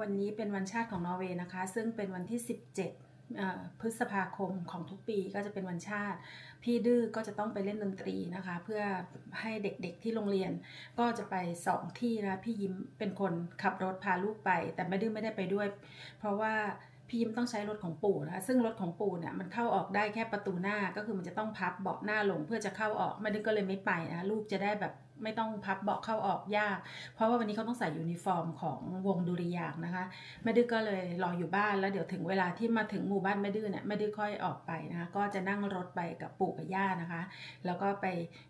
วันนี้เป็นวันชาติของนอร์เวย์นะคะ ซึ่งเป็นวันที่ 17 พฤษภาคมของทุกปีก็จะเป็นวันชาติ พี่ดื้อก็จะต้องไปเล่นดนตรีนะคะ เพื่อให้เด็กๆที่โรงเรียนก็จะไปสองที่นะพี่ยิ้มเป็นคนขับรถพาลูกไป แต่ไม่ดื้อไม่ได้ไปด้วย เพราะว่าพี่ยิ้มต้องใช้รถของปู่นะคะซึ่งรถของปู่เนี่ยมันเข้าออกได้แค่ประตูหน้าก็คือมันจะต้องพับเบาะหน้าลงเพื่อจะเข้าออกไม่ดื้อก็เลยไม่ไปนะลูกจะได้แบบ ไม่ต้องพับเบาะเข้าออกยาก เพราะว่าวันนี้เขาต้องใส่ยูนิฟอร์มของวงดุริยางค์นะคะแม่ดื้อก็เลยรออยู่บ้านแล้วเดี๋ยวถึงเวลาที่มาถึงหมู่บ้านแม่ดื้อเนี่ยแม่ดื้อค่อยออกไปนะคะก็จะนั่งรถไปกับปู่กับย่านะคะ แล้วก็ไป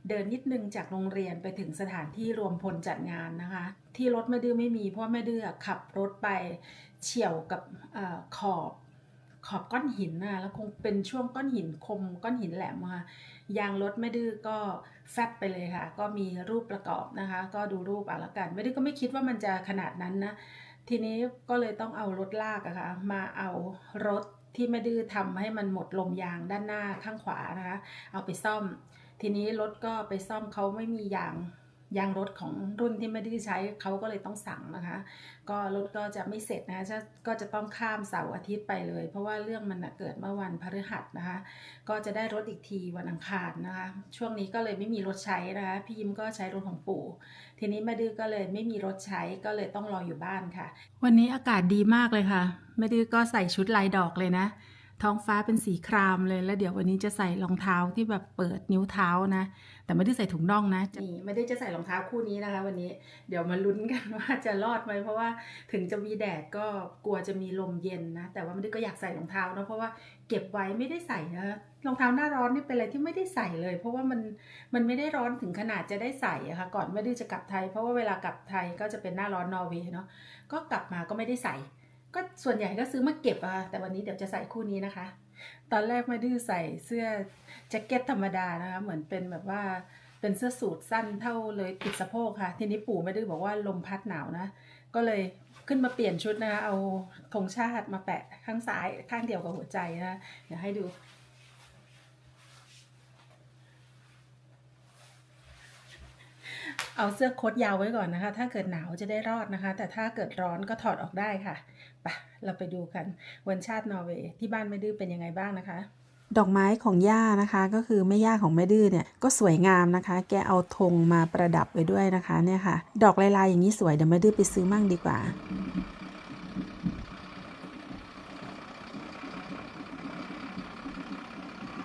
เดินนิดนึงจากโรงเรียนไปถึงสถานที่รวมพลจัดงานนะคะ ที่รถแม่ดื้อไม่มีเพราะแม่ดื้อขับรถไปเฉี่ยวกับอขอบ ขอบก้อนหินนะแล้วคงเป็นช่วงก้อนหินคมก้อนหินแหลมค่ะยางรถแม่ดื้อก็แฟบไปเลยค่ะ ก็มีรูปประกอบนะคะ ก็ดูรูปเอะละกันแม่ดื้อก็ไม่คิดว่ามันจะขนาดนั้นนะ ทีนี้ก็เลยต้องเอารถลากอะค่ะมาเอารถที่แม่ดื้อทำให้มันหมดลมยางด้านหน้าข้างขวานะคะ เอาไปซ่อม ทีนี้รถก็ไปซ่อมเขาไม่มียาง ยางรถของรุ่นที่ไม่ได้ใช้เขาก็เลยต้องสั่งนะคะ ก็รถก็จะไม่เสร็จนะคะก็จะต้องข้ามเสาร์อาทิตย์ไปเลย เพราะว่าเรื่องมันเกิดเมื่อวันพฤหัสนะคะ ก็จะได้รถอีกทีวันอังคารนะคะ ช่วงนี้ก็เลยไม่มีรถใช้นะคะ พี่ยิ้มก็ใช้รถของปู่ ทีนี้แม่ดื้อก็เลยไม่มีรถใช้ก็เลยต้องรออยู่บ้านค่ะ วันนี้อากาศดีมากเลยค่ะแม่ดื้อก็ใส่ชุดลายดอกเลยนะ ท้องฟ้าเป็นสีครามเลย แล้วเดี๋ยววันนี้จะใส่รองเท้าที่แบบเปิดนิ้วเท้านะ แต่ไม่ได้ใส่ถุงน่องนะนี่ไม่ได้จะใส่รองเท้าคู่นี้นะคะ วันนี้เดี๋ยวมาลุ้นกันว่าจะรอดไหมเพราะว่าถึงจะมีแดดก็กลัวจะมีลมเย็นนะ แต่ว่าไม่ได้ก็อยากใส่รองเท้านะเพราะว่าเก็บไว้ไม่ได้ใส่นะรองเท้าหน้าร้อนนี่เป็นอะไรที่ไม่ได้ใส่เลย เพราะว่ามันมันไม่ได้ร้อนถึงขนาดจะได้ใส่อะค่ะก่อนไม่ได้จะกลับไทย เพราะว่าเวลากลับไทยก็จะเป็นหน้าร้อนนอร์เวย์เนาะก็กลับมาก็ไม่ได้ใส่ ก็ส่วนใหญ่ก็ซื้อมาเก็บอะแต่วันนี้เดี๋ยวจะใส่คู่นี้นะคะ ตอนแรกไม่ดื้อใส่เสื้อแจ็คเก็ตธรรมดานะคะ เหมือนเป็นแบบว่าเป็นเสื้อสูทสั้นเท่าเลยปิดสะโพกค่ะ ทีนี้ปู่ไม่ดื้อบอกว่าลมพัดหนาวนะ ก็เลยขึ้นมาเปลี่ยนชุดนะคะ เอาธงชาติมาแปะข้างซ้ายข้างเดียวกับหัวใจนะเดี๋ยวให้ดูเอาเสื้อโค้ทยาวไว้ก่อนนะคะ ถ้าเกิดหนาวจะได้รอดนะคะ แต่ถ้าเกิดร้อนก็ถอดออกได้ค่ะ เราไปดูกันวันชาตินอร์เวย์ที่บ้านแม่ดื้อเป็นยังไงบ้างนะคะ ดอกไม้ของย่านะคะก็คือแม่ย่าของแม่ดื้อเนี่ยก็สวยงามนะคะ แกเอาธงมาประดับไว้ด้วยนะคะเนี่ยค่ะ ดอกลายๆอย่างนี้สวยเดี๋ยวแม่ดื้อไปซื้อมั่งดีกว่า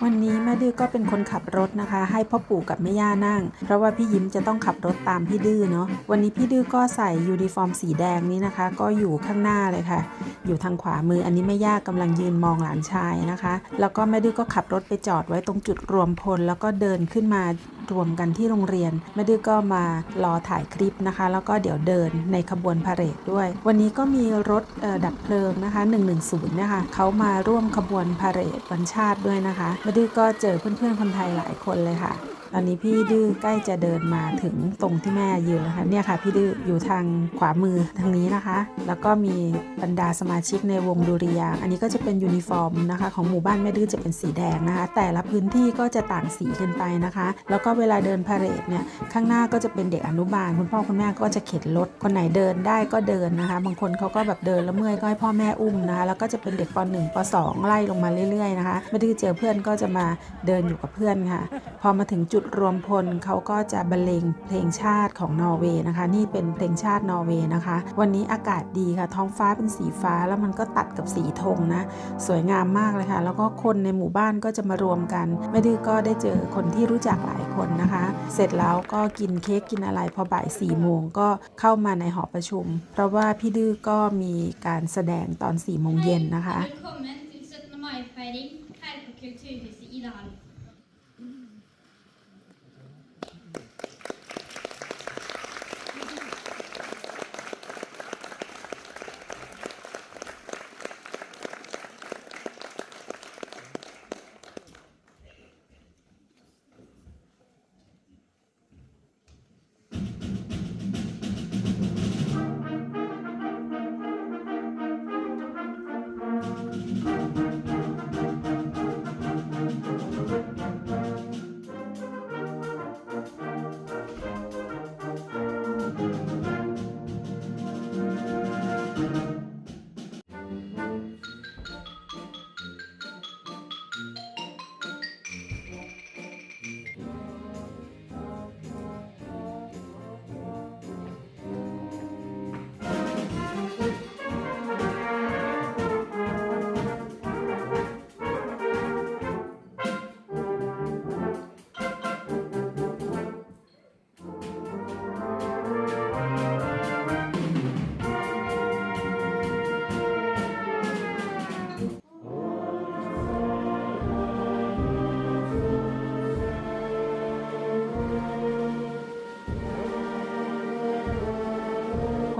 วันนี้แม่ดื้อก็เป็นคนขับรถนะคะ ให้พ่อปู่กับแม่ย่านั่ง เพราะว่าพี่ยิ้มจะต้องขับรถตามพี่ดื้อเนาะวันนี้พี่ดื้อก็ใส่ยูนิฟอร์มสีแดงนี้นะคะ ก็อยู่ข้างหน้าเลยค่ะ อยู่ทางขวามืออันนี้แม่ย่ากำลังยืนมองหลานชายนะคะ แล้วก็แม่ดื้อก็ขับรถไปจอดไว้ตรงจุดรวมพล แล้วก็เดินขึ้นมา รวมกันที่โรงเรียนแม่ดื้อก็มารอถ่ายคลิปนะคะ แล้วก็เดี๋ยวเดินในขบวนพาเหรดด้วย วันนี้ก็มีรถดับเพลิงนะคะ 110 นะคะเขามาร่วมขบวนพาเหรดวันชาติด้วยนะคะแม่ดื้อก็เจอเพื่อนๆคนไทยหลายคนเลยค่ะ ตอนนี้พี่ดื้อใกล้จะเดินมาถึงตรงที่แม่ยืนแล้วค่ะเนี่ยค่ะ พี่ดื้ออยู่ทางขวามือทางนี้นะคะ แล้วก็มีบรรดาสมาชิกในวงดุริยางอันนี้ก็จะเป็นยูนิฟอร์มนะคะ ของหมู่บ้านแม่ดื้อจะเป็นสีแดงนะคะ แต่ละพื้นที่ก็จะต่างสีกันไปนะคะ แล้วก็เวลาเดินพาเหรดเนี่ยข้างหน้าก็จะเป็นเด็กอนุบาล คุณพ่อคุณแม่ก็จะเข็นรถคนไหนเดินได้ก็เดินนะคะ บางคนเขาก็แบบเดินแล้วเมื่อยก็ให้พ่อแม่อุ้มนะคะแล้วก็จะเป็นเด็กป .1 ป .2 ไล่ลงมาเรื่อยๆนะคะไม่ดื้อเจอเพื่อนก็จะมาเดินอยู่กับเพื่อนค่ะ พอมาถึงจุดรวมพลเขาก็จะบรรเลงเพลงชาติของนอร์เวย์นะคะ นี่เป็นเพลงชาตินอร์เวย์นะคะ วันนี้อากาศดีค่ะ ท้องฟ้าเป็นสีฟ้าแล้วมันก็ตัดกับสีธงนะ สวยงามมากเลยค่ะ แล้วก็คนในหมู่บ้านก็จะมารวมกันแม่ดื้อก็ได้เจอคนที่รู้จักหลายคนนะคะ เสร็จแล้วก็กินเค้กกินอะไรพอบ่ายสี่โมงก็เข้ามาในหอประชุม เพราะว่าพี่ดื้อก็มีการแสดงตอนสี่โมงเย็นนะคะ Velkommen til 17. mai-feiring her på Kulturhuset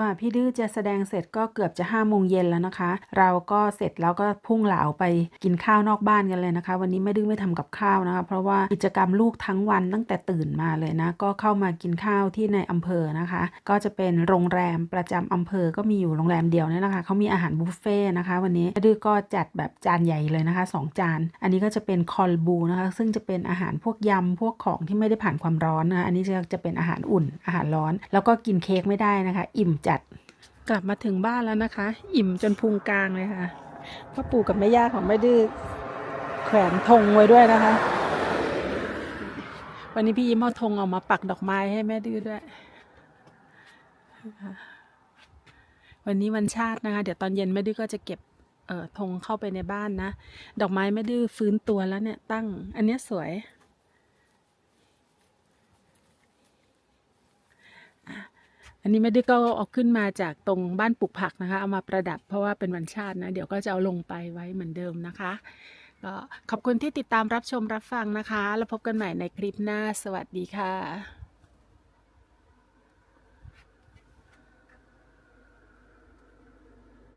Idehall. พี่ดื้อจะแสดงเสร็จก็เกือบจะห้าโมงเย็นแล้วนะคะ เราก็เสร็จแล้วก็พุ่งเหลาไปกินข้าวนอกบ้านกันเลยนะคะ วันนี้แม่ดื้อไม่ทำกับข้าวนะคะ เพราะว่ากิจกรรมลูกทั้งวันตั้งแต่ตื่นมาเลยนะ ก็เข้ามากินข้าวที่ในอำเภอนะคะ ก็จะเป็นโรงแรมประจำอำเภอก็มีอยู่โรงแรมเดียวเนี่ยนะคะเขามีอาหารบุฟเฟ่ต์นะคะวันนี้แม่ดื้อก็จัดแบบจานใหญ่เลยนะคะสองจาน อันนี้ก็จะเป็นคอลบูนะคะ ซึ่งจะเป็นอาหารพวกยำพวกของที่ไม่ได้ผ่านความร้อนนะคะอันนี้จะจะเป็นอาหารอุ่นอาหารร้อน แล้วก็กินเค้กไม่ได้นะคะ อิ่มจัด กลับมาถึงบ้านแล้วนะคะ อิ่มจนพุงกลางเลยค่ะพ่อปู่กับแม่ย่าของแม่ดื้อแขวนธงไว้ด้วยนะคะ วันนี้พี่ยิ้มเอาธงออกมาปักดอกไม้ให้แม่ดื้อด้วย วันนี้วันชาตินะคะ เดี๋ยวตอนเย็นแม่ดื้อก็จะเก็บเอ่อธงเข้าไปในบ้านนะ ดอกไม้แม่ดื้อฟื้นตัวแล้วเนี่ยตั้ง อันนี้สวย อันนี้ไม่ได้ก็เอาขึ้นมาจากตรงบ้านปลูกผักนะคะ เอามาประดับเพราะว่าเป็นวันชาตินะ เดี๋ยวก็จะเอาลงไปไว้เหมือนเดิมนะคะก็ขอบคุณที่ติดตามรับชมรับฟังนะคะ แล้วพบกันใหม่ในคลิปหน้า สวัสดีค่ะ